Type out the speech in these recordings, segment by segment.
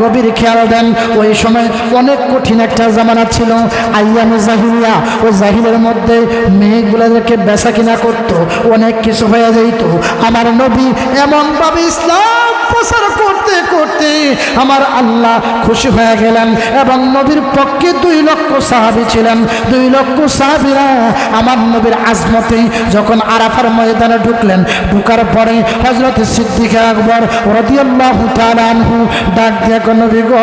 গভীর খেয়াল দেন। ওই সময় অনেক কঠিন একটা জামানা ছিল। আইয়াম জাহিলিয়া ও জাহিলের মধ্যে মেয়েগুলোদেরকে বেচা কিনা করতো, অনেক কিছু হয়ে যাইত। আমার নবী এমনভাবে ইসলাম প্রচার করতে করতে আমার আল্লাহ খুশি হয়ে গেলেন এবং নবীর পক্ষে দুই লক্ষ সাহাবি ছিলেন। দুই লক্ষ সাহাবিরা আমার নবীর আজমতে যখন আরাফার ময়দানে ঢুকলেন, ঢুকার পরে হজরত সিদ্দিক আকবর রদিয়াল্লাহু তাআলা আনহু ডাক দিয়ে নবী গো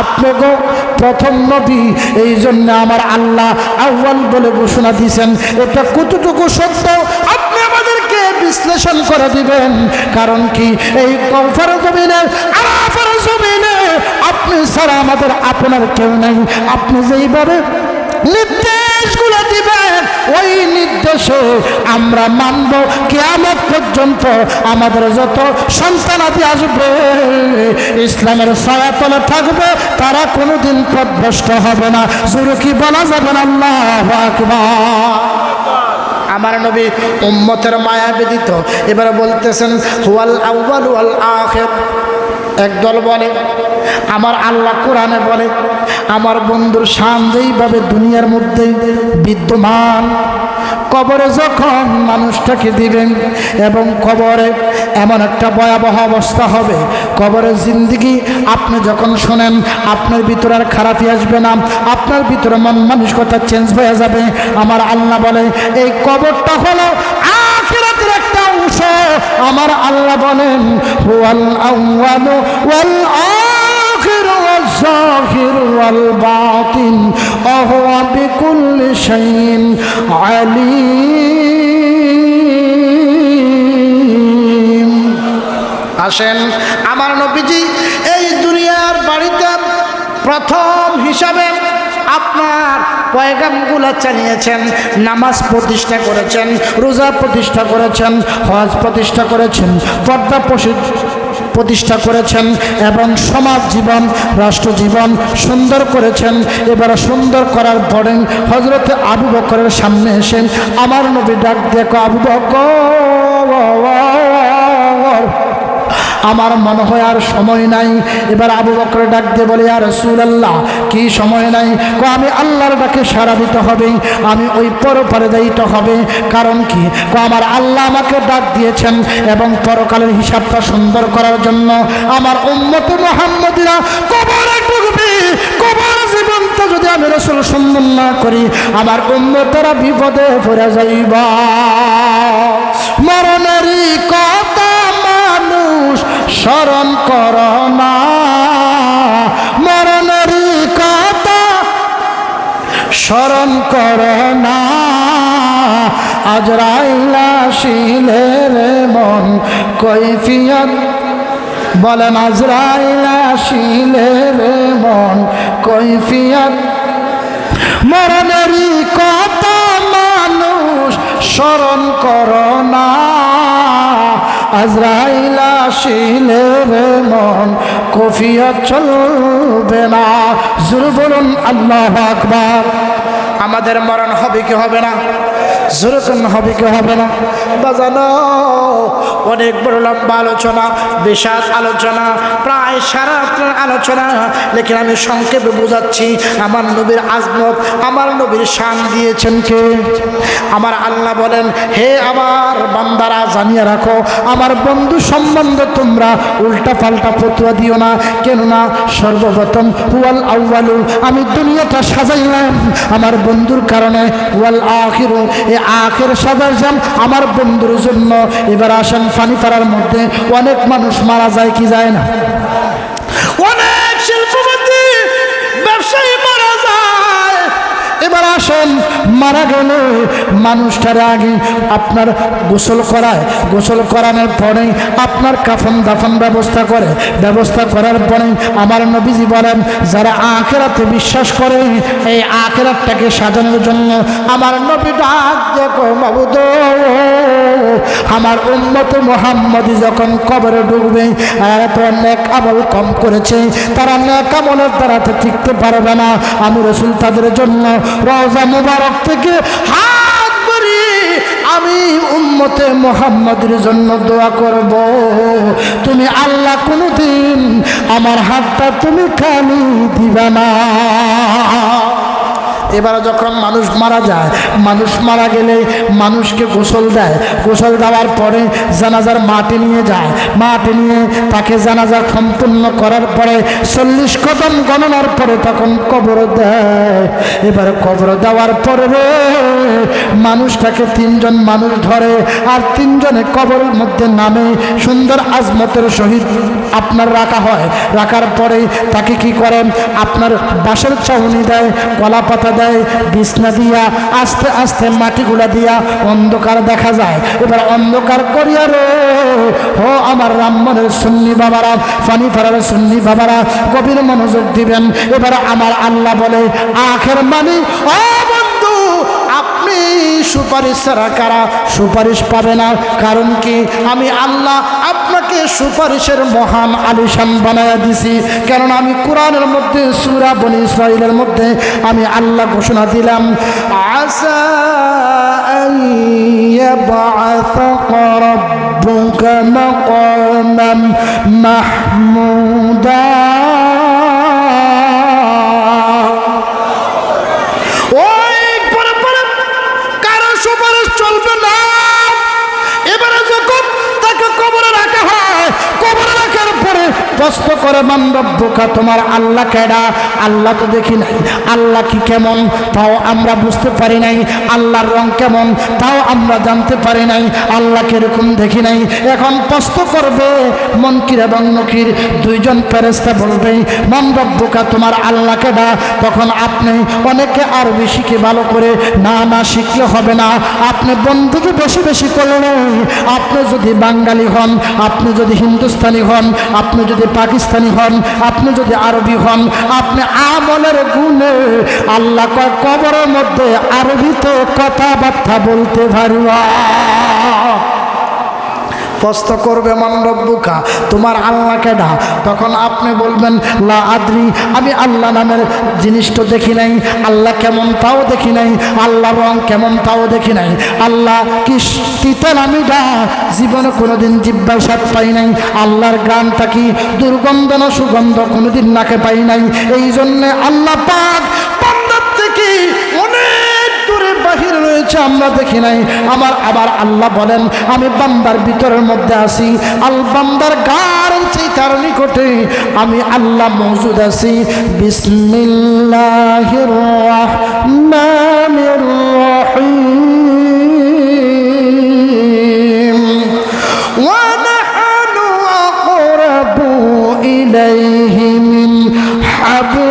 আপনি গো প্রথম নবী, এই জন্য আমার আল্লাহ আউ্বাল বলে ঘোষণা দিয়েছেন। এটা কতটুকু সত্য? আপনি আমাদেরকে বিশ্লেষণ করে দিবেন। কারণ কি, এই আপনি ছাড়া আমাদের আপনার কেউ নাই। আপনি যেইভাবে নির্দেশগুলো দিবেন, ওই নির্দেশে আমরা মানব। কেয়ামত পর্যন্ত আমাদের যত সন্তানাদি আসবে, ইসলামের সয়াতলে থাকবে, তারা কোনোদিন পদভ্রষ্ট হবে না। শুরু কি বলা যাবে না? আল্লাহ আকবার। আমার নবী উম্মতের মায়া বেদিত এবার বলতেছেন, হুয়াল আউ্বাল ওয়াল আখির। একদল বলে, আমার আল্লাহ কোরআনে বলে, আমার বন্ধুর শান দুনিয়ার মধ্যে বিদ্যমান, কবরে যখন মানুষটাকে দিবেন এবং কবরে এমন একটা ভয়াবহ অবস্থা হবে কবরের জিন্দিগি, আপনি যখন শোনেন, আপনার ভিতরে আর খারাপই আসবে না, আপনার ভিতরে মন মানসিকতা চেঞ্জ হয়ে যাবে। আমার আল্লাহ বলে, এই কবরটা হলো একটা অংশ আমার আল্লাহ বলেন ওয়াল আসেন আমার নবীজি এই দুনিয়ার বাড়িতে প্রথম হিসাবে আপনার পয়গামগুলো চালিয়েছেন, নামাজ প্রতিষ্ঠা করেছেন, রোজা প্রতিষ্ঠা করেছেন, হজ প্রতিষ্ঠা করেছেন, পর্দা প্রতিষ্ঠা করেছেন এবং সমাজ জীবন, রাষ্ট্র জীবন সুন্দর করেছেন। এবার সুন্দর করার পরে হজরতে আবু বকরের সামনে এসে, আমার নবী ডাক দেখো আবু বকর আমার মনে হয় আর সময় নাই। এবার আবু বকর ডাক দিয়ে বলে আর রসুল আল্লাহ কি সময় নাই? কো, আমি আল্লাহর ডাকে সারা দিতে হবে, আমি ওই পরপারে যাইতে হবে। কারণ কি? কো, আমার আল্লাহ আমাকে ডাক দিয়েছেন এবং পরকালের হিসাবটা সুন্দর করার জন্য আমার উম্মত মোহাম্মদিরা কবরে ঢুকবে। কবর জীবন্ত যদি আমি রসুল সুন্দর না করি, আমার উম্মতরা বিপদে পড়ে যাইবা। মরণেরই মানুষ স্মরণ কর না মরণেরই কথা স্মরণ কর না। আজরাইলা শিলের মন কৈফিয়ত। বলেন আজরাইলা শিলের মন কৈফিয়ত। মরণেরই কথা মানুষ স্মরণ কর না। আজরাইলা রে মন, কফিয়া চলবে না। জুর বলুন, আল্লাহ আকবার। আমাদের মরণ হবে কি হবে না? হবে কি হবে না? বাজানো অনেক বড় লম্বা আলোচনা, বিশাল আলোচনা, প্রায় সারা আলোচনা। আমি সংক্ষেপে বোঝাচ্ছি, আমার নবীর আজমত, আমার নবীর শান দিয়েছেন কে? আমার আল্লাহ বলেন, হে আমার বান্দারা, জানিয়ে রাখো, আমার বন্ধু সম্বন্ধে তোমরা উল্টা পাল্টা ফতুয়া দিও না। কেননা সর্বপ্রথম, হুয়াল আউ্বালু আমি দুনিয়াটা সাজাইলাম। আমার বন্ধুর কারণে, হুয়াল আখিরু এ আখের সাজার জাম আমার বন্ধুর জন্য। এবার আসেন ফানি পাড়ার মধ্যে। অনেক মানুষ মারা যায়, কি যায় না? অনেক শিল্পপতি এবার আসেন, মারা গেলে মানুষটার আগে আপনার গোসল করায়। গোসল করানোর পরে আপনার কাফন দাফন ব্যবস্থা করে। ব্যবস্থা করার পরে আমার নবীজি বলেন, যারা আখেরাতে বিশ্বাস করে, এই আখেরাতটাকে সাজানোর জন্য আমার নবী ডাক আমার উন্মত মোহাম্মদী যখন কবরে ঢুকবে তো নেক আমল কম করেছে, তারা নেক আমলের দ্বারাতে টিকতে পারবে না। আমি রসুল তাদের জন্য রওজা মুবারক থেকে হাত বাড়িয়ে আমি উম্মতে মোহাম্মদের জন্য দোয়া করব। তুমি আল্লাহ কোনোদিন আমার হাতটা তুমি খালি দিবে না। এবার যখন মানুষ মারা যায়, মানুষ মারা গেলে মানুষকে গোসল দেয়। গোসল দেওয়ার পরে জানাজার মাটি নিয়ে যায়। মাটি নিয়ে তাকে জানাজা সম্পূর্ণ করার পরে চল্লিশ কদম গণনার পরে তখন কবর দেয়। এবার কবর দেওয়ার পরে মানুষটাকে তিনজন মানুষ ধরে আর তিনজনে কবরের মধ্যে নামে সুন্দর আজমতের সহিত আপনার রাখা হয়। রাখার পরে তাকে কি করেন আপনার বাঁশের চাউনি দেয় কলা পাতা দেয় বিছনা দিয়া আস্তে আস্তে মাটিগুলা দিয়া অন্ধকার দেখা যায়। এবার অন্ধকার করিয়া রে ও আমার রামমনের সুন্নি বাবারা, ফানি ফারার সুন্নি বাবারা, গভীর মনোযোগ দিবেন। এবার আমার আল্লাহ বলে, আখের মানি, ও আপনি সুপারিশ ছাড়া কারা সুপারিশ পাবে না কারণ কি আমি আল্লাহ আপনাকে সুপারিশের মহান আলিশান বানায় দিছি কারণ আমি কোরআনের মধ্যে সুরা বনি ইসরাইলের মধ্যে আমি আল্লাহ ঘোষণা দিলাম আসা أن يبعثك ربك مقاما محمودا তাকে কবরে রাখা হয়। কবরে প্রশ্ন করে মানবকা তোমার আল্লাহ কেডা? আল্লাহ তো দেখি নাই। আল্লাহ কি কেমন? তাও আমরা বুঝতে পারি নাই। আল্লাহর রং কেমন? তাও আমরা জানতে পারি নাই। আল্লাহ কীরকম দেখি নাই? এখন প্রশ্ন করবে মনকির এবং নকির দুইজন ফেরেস্তা বলবে মানবকা তোমার আল্লাহ কেডা? তখন আপনি অনেকে আরবি শিখে ভালো করে না না শিখলে হবে না। আপনি বন্ধুকে বেশি বেশি করলে আপনি যদি বাঙালি হন, আপনি যদি হিন্দুস্তানি হন, আপনি যদি পাকিস্তানি হন, আপনি যদি আরবি হন, আপনি আমলের গুণে আল্লাহ কবরের মধ্যে আরবিতে কথাবার্তা বলতে পারবা। প্রশ্ন করবে মণ্ডব্বুকা তোমার আল্লাহ কেডা তখন আপনি বলবেন, লা আদ্রি, আমি আল্লাহ নামের জিনিসটা দেখি নাই। আল্লাহ কেমন তাও দেখি নাই। আল্লাহ রং কেমন তাও দেখি নাই। আল্লাহ কি আমি ডা জীবনে কোনোদিন জিব্বায় স্বাদ পাই নাই। আল্লাহর গানটা কি দুর্গন্ধ না সুগন্ধ? কোনোদিন নাকে পাই নাই। এই জন্যে আল্লাহ পাক থেকে বাহির রয়েছে আমরা দেখি নাই আমার আবার আল্লাহ বলেন আমি বান্দার ভিতরের মধ্যে আছি আল বান্দার গার তার নিকটে আমি আল্লাহ মজুদ আছি বিসমিল্লাহির রহমানির রহিম ونحن أقرب إليه من حبل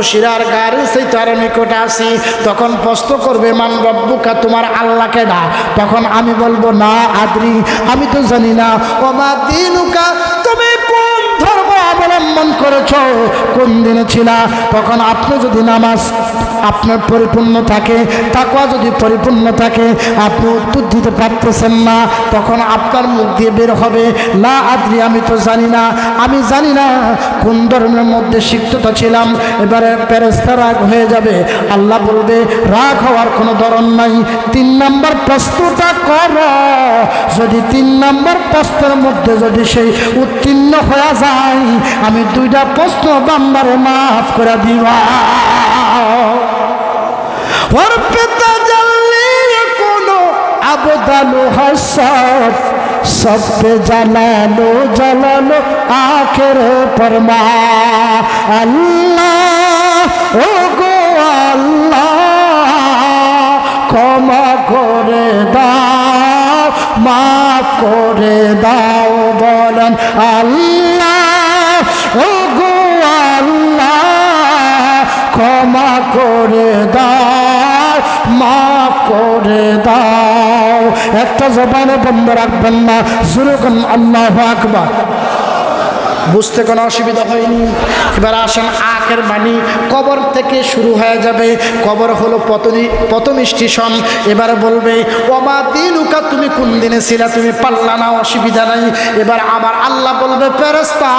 উপশিরার গার সেই তার নিকটে আসি, তখন প্রশ্ন করবে, মান রব্বুকা, তোমার আল্লাহকে না? তখন আমি বলব, না, আদ্রি, আমি তো জানি না। ও মা দিনুকা, তুমি কোন ধর্ম অবলম্বন করেছ? কোন দিনে ছিলা? তখন আপনি যদি নামাজ আপনার পরিপূর্ণ থাকে, তাকওয়া যদি পরিপূর্ণ থাকে, আপনি উত্তর দিতে পারতেছেন না, তখন আপনার মুখ দিয়ে বের হবে, লা আদ্রি, আমি তো জানি না, আমি জানি না কোন ধর্মের মধ্যে সিক্ততা ছিলাম, এবারে প্যারেস্তা রাগ হয়ে যাবে, আল্লাহ বলবে, রাগ হওয়ার কোনো ধরন নাই, তিন নাম্বার প্রশ্নটা কর, যদি তিন নাম্বার প্রশ্নের মধ্যে যদি সেই উত্তীর্ণ হয়ে যায়, আমি দুইটা প্রশ্ন বান্দারে মাফ করে দিবা। আবদালু হাসব সব पे জালালো জালালো আখের পরমা আল্লাহ ও গো আল্লাহ, ক্ষমা করে দাও, মাফ করে দাও বলেন আল্লাহ ও গো আল্লাহ, ক্ষমা করে দাও। মাফ করে দাও। একটা জবানে বন্ধ রাখবেন না। জুরুকন আল্লাহ আকবার। বুঝতে কোনো অসুবিধা হয়নি? এবার আসেন আখের বাণী। কবর থেকে শুরু হয়ে যাবে। কবর হলো প্রথম স্টেশন এবার বলবে, ওমা দিন উকা তুমি কোন দিনে ছিলা? তুমি পাল্লা না, অসুবিধা নাই। এবার আমার আল্লাহ বলবে ফেরস্তা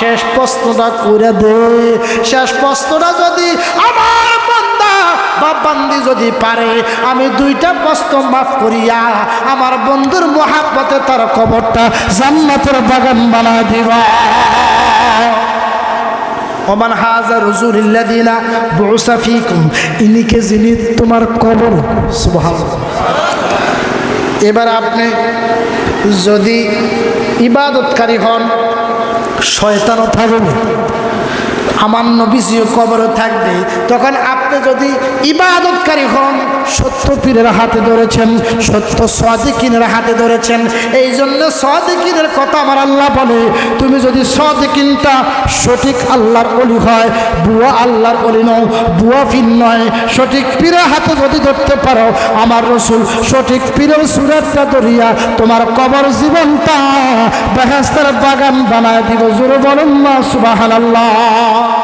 শেষ প্রশ্নটা করে দে। শেষ প্রশ্নটা যদি আমার বা বান্দি যদি পারে, আমি দুইটা প্রশ্ন মাফ করিয়া আমার বন্ধুর মহাব্বতে তার কবরটা জান্নাতের বাগান বানা দিবা। ওমান হাজা রসুলিল্লাদিনা বউসা ফিকুম ইনিকে যিনি তোমার কবর? সুবহানাল্লাহ। এবার আপনি যদি ইবাদতকারী হন, শয়তানও থাকবে। আমার নবীজিও কবরও থাকবে, তখন আপনি যদি ইবাদতকারী হন, সত্য পীরের হাতে ধরেছেন, সত্য সদিকিনের হাতে ধরেছেন এই জন্য সদিকিনের কথা আমার আল্লাহ বলে, তুমি যদি সদিকিনটা সঠিক আল্লাহর অলি হয়, বুয়া আল্লাহর অলি নও, বুয়া ফিন নয়, সঠিক পীরের হাতে যদি ধরতে পারো, আমার রসুল সঠিক পীরের সুরাতটা ধরিয়া তোমার কবর জীবনটা বেহেস্তার বাগান বানায় দিব। জোরে বলুন না সুবাহান আল্লাহ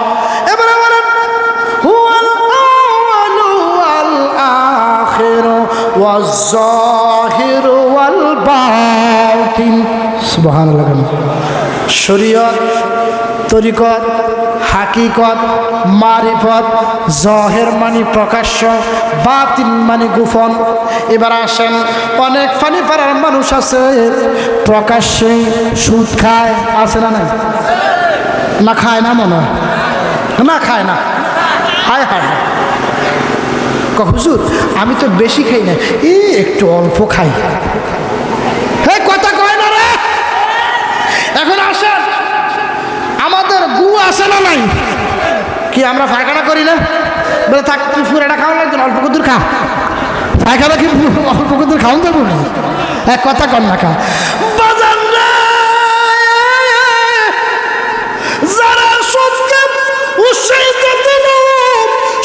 ওয়াজ জাহিরু ওয়াল বাতিন শরীয়ত, তরিকত, হাকিকত, মারিফত, জহের মানে প্রকাশ্য বাতিন মানে গোপন। এবার আসেন, অনেক ফানি পাড়ার মানুষ আছে, প্রকাশ্যে সুদ খায়, আছে না না খায় না মনে না খায় না। হায় হায় হায়। ক, হুজুর, আমি তো বেশি খাই না। এই একটু অল্প খাই। হ্যাঁ কথা কয় না রে। এখন আসেন। আমাদের গু আছে না নাই? কি আমরা ফায়খানা করি না? বলে, থাক তুই ফুরাটা খাওয়া লাগবে অল্প কুদুর খা। ফায়খানা কি অল্প কুদুর খাওয়ান দেবো না এক কথা কর না খা যারা সুদকে উৎসাহিত দিল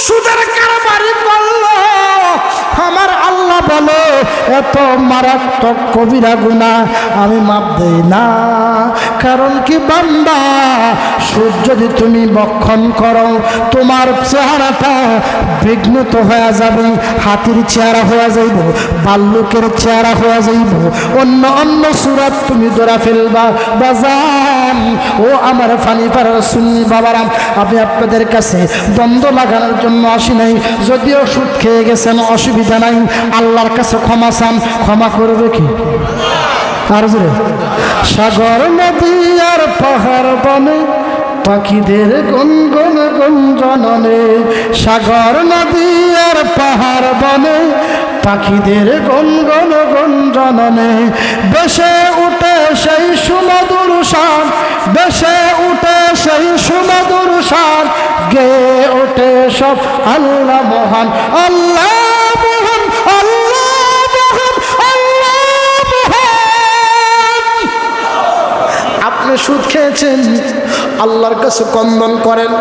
সুদের কারবারি বলে এত মারাত্মক কবিরা গুণা আমি মাপ দেই না। কারণ কি বান্দা? সূর্য যদি তুমি বক্ষণ করো, তোমার চেহারাটা বিঘ্নত হয়ে যাবে, হাতির চেহারা হয়ে যাইব বাল্যকের চেহারা হয়ে যাইব। অন্য অন্য সুরাত তুমি ধরা ফেলবা। বাজান, ও আমার ফানি পাড়ার সুন্নি বাবারাম, আমি আপনাদের কাছে দ্বন্দ্ব লাগানোর জন্য আসি নাই। যদিও সুদ খেয়ে গেছেন, অসুবিধা নাই। আল্লাহর কাছে ক্ষমা চান, ক্ষমা করবে কি? আর সাগর, নদী আর পাহাড় বনে, পাখিদের গুনগুন গুঞ্জননে। সাগর, নদী আর পাহাড় বনে, পাখিদের গুনগুন গুঞ্জননে। বেশে উঠে সেই সুমধুর সার বেশে উঠে সেই সুমধুর সার। গে ওঠে সব আল্লাহ মহান, আল্লাহ আপনি সুদ খেয়েছেন? আল্লাহর কাছে কন্দন করেন।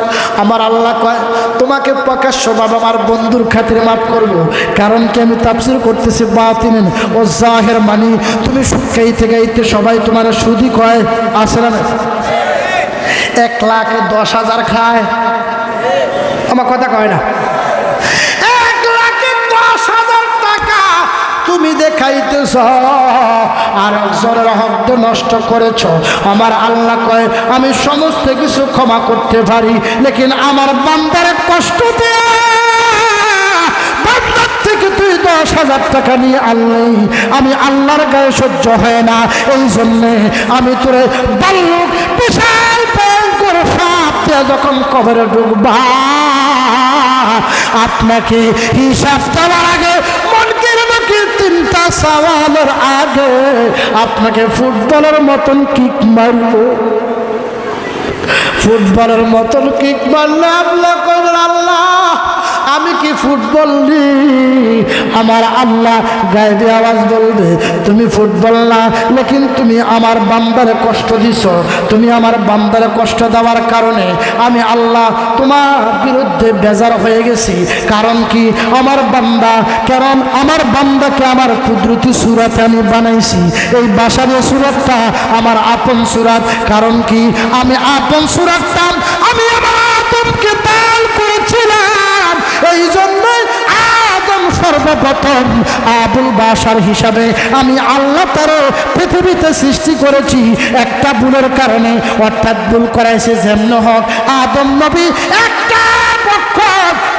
আমার আল্লাহ কয়, তোমাকে প্রকাশ্য বাবা আমার বন্ধুর খাতিরে মাফ করব। কারণ কি আমি তাফসির করতেছি বাতিনেন ও জাহের মানি। তুমি সুদ খাইতে গাইতে সবাই তোমার সুদই কয় আসে না? এক লাখ দশ হাজার খায়। আমার কথা কয় না। তুমি দেখাইতেছ, আর একজনের হক নষ্ট করেছ। আমার আল্লাহ কয়, আমি সমস্ত কিছু ক্ষমা করতে পারি, লেকিন আমার বান্দার কষ্ট দেয়া থেকে তুই দশ হাজার টাকা নিয়ে আনলেই আমি আল্লাহর গায়ে সহ্য হয় না। এই জন্যে আমি তোরে বাল্যক বিশাল ভয়ঙ্কর সাপ যখন কবরে ঢুকবা আপনাকে হিসাব দেওয়ার আগে মনকে নাকি তিনটা সওয়ালের আগে আপনাকে ফুটবলের মতন কিক মারব। ফুটবলের মতন কিক মারলে আপনার আল্লাহ, আমি কি ফুটবল নি আমার আল্লাহ গায়েবে আওয়াজ বলবে, তুমি ফুটবল না, লেকিন তুমি আমার বান্দারে কষ্ট দিছ। তুমি আমার বান্দারে কষ্ট দেওয়ার কারণে আমি আল্লাহ তোমার বিরুদ্ধে বেজার হয়ে গেছি। কারণ কি? আমার বান্দা, কারণ আমার বান্দাকে আমার কুদরতি সুরাতে আমি বানাইছি। এই বাসারে সুরাতটা আমার আপন সুরাত। কারণ কি? আমি আপন সুরাতটা, আমি আমার আদমকে দান করেছিলাম। এই জন্যই সর্বপ্রথম আবুল বাসার হিসাবে আমি আল্লাহ তার পৃথিবীতে সৃষ্টি করেছি। একটা ভুলের কারণে, অর্থাৎ ভুল করাইছে যেমন হোক, আদম নবী একটা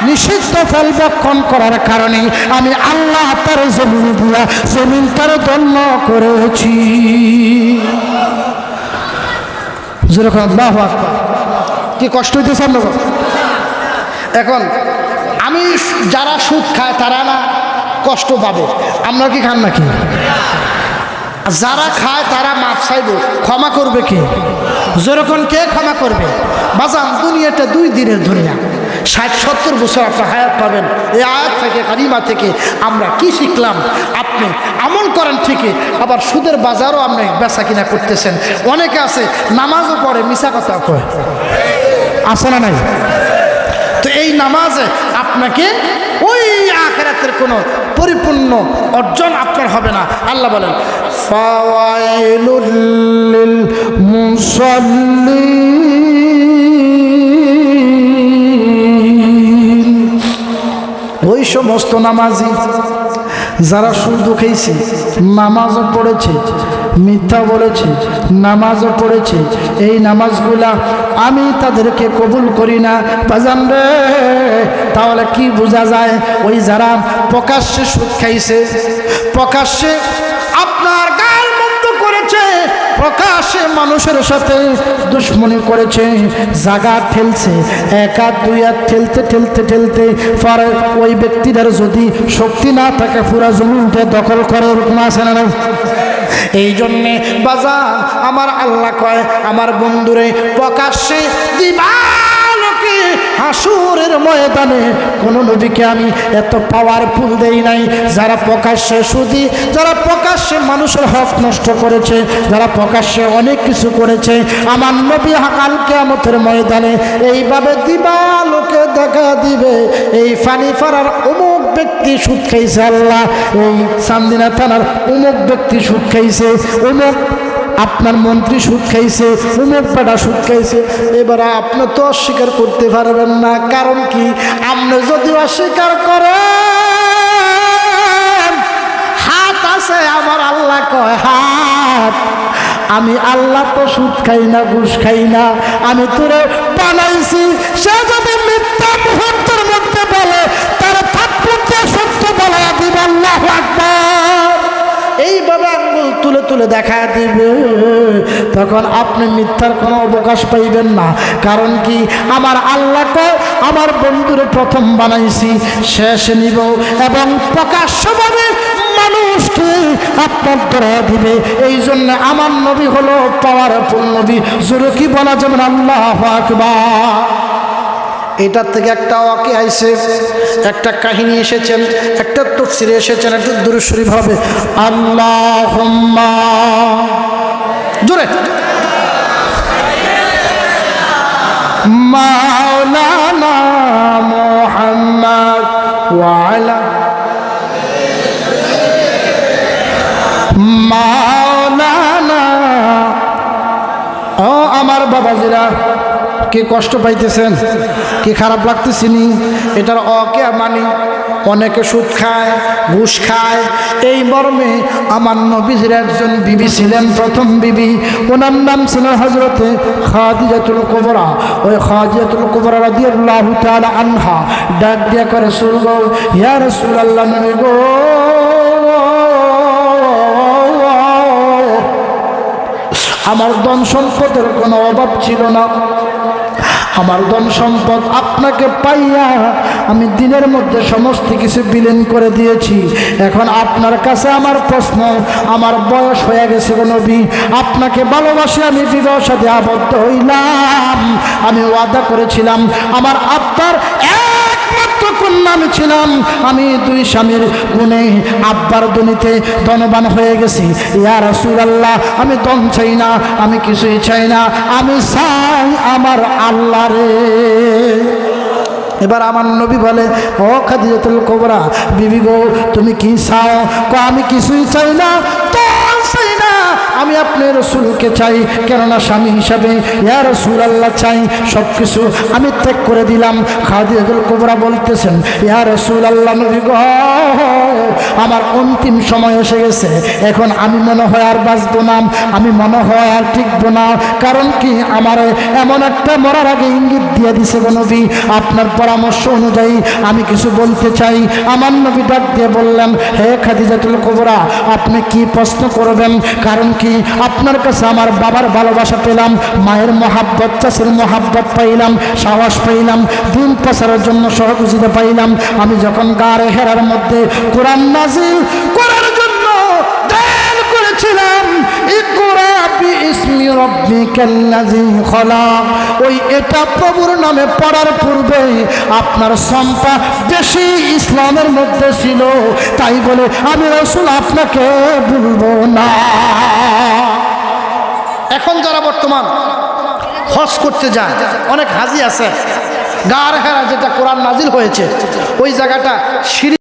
নিষিদ্ধ ফল বক্ষণ করার কারণে আমি আল্লাহ তার জমিন দিয়া জমিন তার দন্য করেছি। যেরকম আল্লাহু। কি কষ্ট হইতেছে এখন আমি যারা সুদ খায়, তারা না কষ্ট পাবে। আমরা কি খান নাকি? যারা খায়, তারা মাপ চাইব। ক্ষমা করবে কে? যেরকম কে ক্ষমা করবে? বাজান, দুনিয়াটা দুই দিনের দুনিয়া। ষাট, সত্তর বছর আপনার হায়াত পাবেন। এই আয়াত থেকে কারিমা থেকে আমরা কি শিখলাম? আপনি আমল করেন ঠিকই, আবার সুদের বাজারও আপনি বেচা কিনা করতেছেন। অনেকে আছে, নামাজও পড়ে মিশা কথা কয়। আছে না নাই? এই নামাজে আপনাকে ওই আখেরাতের কোনো পরিপূর্ণ অর্জন আপনার হবে না। আল্লাহ বলেন ওই সমস্ত নামাজি যারা শুধু খেয়েছে, নামাজও পড়েছে, মিথ্যা বলেছে, নামাজও পড়েছে, এই নামাজগুলা আমি তাদেরকে কবুল করি না। বাজান রে, তাহলে কি বোঝা যায়? ওই যারা প্রকাশ্যে সুদ খাইছে, প্রকাশ্যে প্রকাশ্যে মানুষের সাথে দুশ্মনী করেছে, জাগা ঠেলছে, একা দুই আর ঠেলতে ঠেলতে ঠেলতে পরে। ওই ব্যক্তিদের যদি শক্তি না থাকে, পুরা জমিনটা দখল করে ওরকম আসে না এই জন্যে বাজা আমার আল্লাহ কয়, আমার বন্ধুরে প্রকাশ্যে দিবালোকে হাসুরের ময়দানে কোন নবীকে আমি এত পাওয়ারফুল দেই নাই। যারা প্রকাশ্যে সুদি, যারা প্রকাশ্যে মানুষের হক নষ্ট করেছে, যারা প্রকাশ্যে অনেক কিছু করেছে, আমার নবী হাকাল কেমতের ময়দানে এইভাবে দিবা লোকে দেখা দিবে। এই ফানি ফারার অমুক ব্যক্তি সুদ খাইছে আল্লাহ, এই চান্দিনা থানার অমুক ব্যক্তি সুদ খাইছে, অমুক আপনার মন্ত্রী সুদ খাইছে অমুক পেটা সুদ খাইছে, এবারে আপনি তো অস্বীকার করতে পারবেন না। কারণ কি? আপনি যদি অস্বীকার করেন, হাত আছে আমার আল্লাহ কয়, হাত। আমি আল্লাহ তো সুদ খাই না, ঘুষ খাই না। আমি তোরে বানাইছি, সে যদি মিথ্যা মুহূর্তের তুলে দেখা দিবে, তখন আপনি মিথ্যার কোনো অবকাশ পাইবেন না। কারণ কি? আমার আল্লাহকে আমার বন্ধুরে প্রথম বানাইছি, শেষ নিব এবং প্রকাশ্যভাবে মানুষকে আপনার ধরা দিবে। এই জন্য আমার নবী হলো পাওয়ারফুল নবী। জোরে কি বলা যাবেন আল্লাহ আকবার। এটার থেকে একটা ওয়াকে আইসে একটা কাহিনী এসেছেন, একটা তফসিরে এসেছেন একটা দুরুশরীফ হবে। আল্লাহ জোরে। ওয়ালা। ও আমার বাবাজিরা, কে কষ্ট পাইতেছেন? কি খারাপ লাগতেছিনি? এটার অকে মানি। অনেকে সুদ খায়, ঘুষ খায়। এই মর্মে আমার নবীজির একজন বিবি ছিলেন প্রথম বিবি। ওনার নাম ছিলেন হজরতে খাদিজাতুল কোবরা। ওই খাদিজাতুল কোবরা রাদিয়াল্লাহু তাআলা আনহা ডাক দিয়া করে, সুরগ, ইয়া রাসূলুল্লাহ নবী গো। আমার ধন সম্পদের কোনো অভাব ছিল না। আমার ধন সম্পদ আপনাকে পাইয়া আমি দিনের মধ্যে সমস্ত কিছু বিলীন করে দিয়েছি। এখন আপনার কাছে আমার প্রশ্ন, আমার বয়স হয়ে গেছে নবী, আপনাকে ভালোবাসে আমি বিবাহ সাথে আবদ্ধ হইলাম, আমি ওয়াদা করেছিলাম, আমার আত্মার এক একমাত্র কন্যা আমি ছিলাম। আমি দুই স্বামীর গুণে আব্বার দুনিতে ধনবান হয়ে গেছি। ইয়া রাসূলুল্লাহ, আমি দন চাই না, আমি কিছুই চাই না, আমি চাই আমার আল্লাহ রে। এবার আমার নবী বলে, ও খাদিজাতুল কোবরা, বিবি গো, তুমি কি চাও? আমি কিছুই চাই না তো চাই আমি আপনি রসুলকে চাই, কেননা স্বামী হিসাবে ইয়া রসুল আল্লাহ চাই সব কিছু আমি ত্যাগ করে দিলাম। খাদিজাতুল কোবরা বলতেছেন, ইয়া রসুল আল্লাহ নবী গো, আমার অন্তিম সময় এসে গেছে। এখন আমি মনে হয় আর বাঁচবো না, আমি মনে হয় আর টিকবো না। কারণ কি? আমার এমন একটা মরার আগে ইঙ্গিত দিয়ে দিছে নবী। আপনার পরামর্শ অনুযায়ী আমি কিছু বলতে চাই। আমার নবী ডাক দিয়ে বললেন, হে খাদিজাতুল কোবরা, আপনি কি প্রশ্ন করবেন? কারণ কি? আপনার কাছে আমার বাবার ভালোবাসা পেলাম, মায়ের মহাব্বত, চাষের মহাব্বত পাইলাম, সাহস পাইলাম, দিন প্রচারের জন্য সহযোগিতা পাইলাম। আমি যখন গাড়ে হেরার মধ্যে কোরআন নাজিল করার রাব্বিকাল্লাযী খলাক। ওই এটা প্রভুর নামে পড়ার পূর্বে আপনার সম্পা বেশি ইসলামের মধ্যে ছিল। তাই বলে আমি রসুল আপনাকে বলব না। এখন যারা বর্তমান হজ করতে যায়, অনেক হাজি আছে। গার হেরা যেটা কোরআন নাজিল হয়েছে, ওই জায়গাটা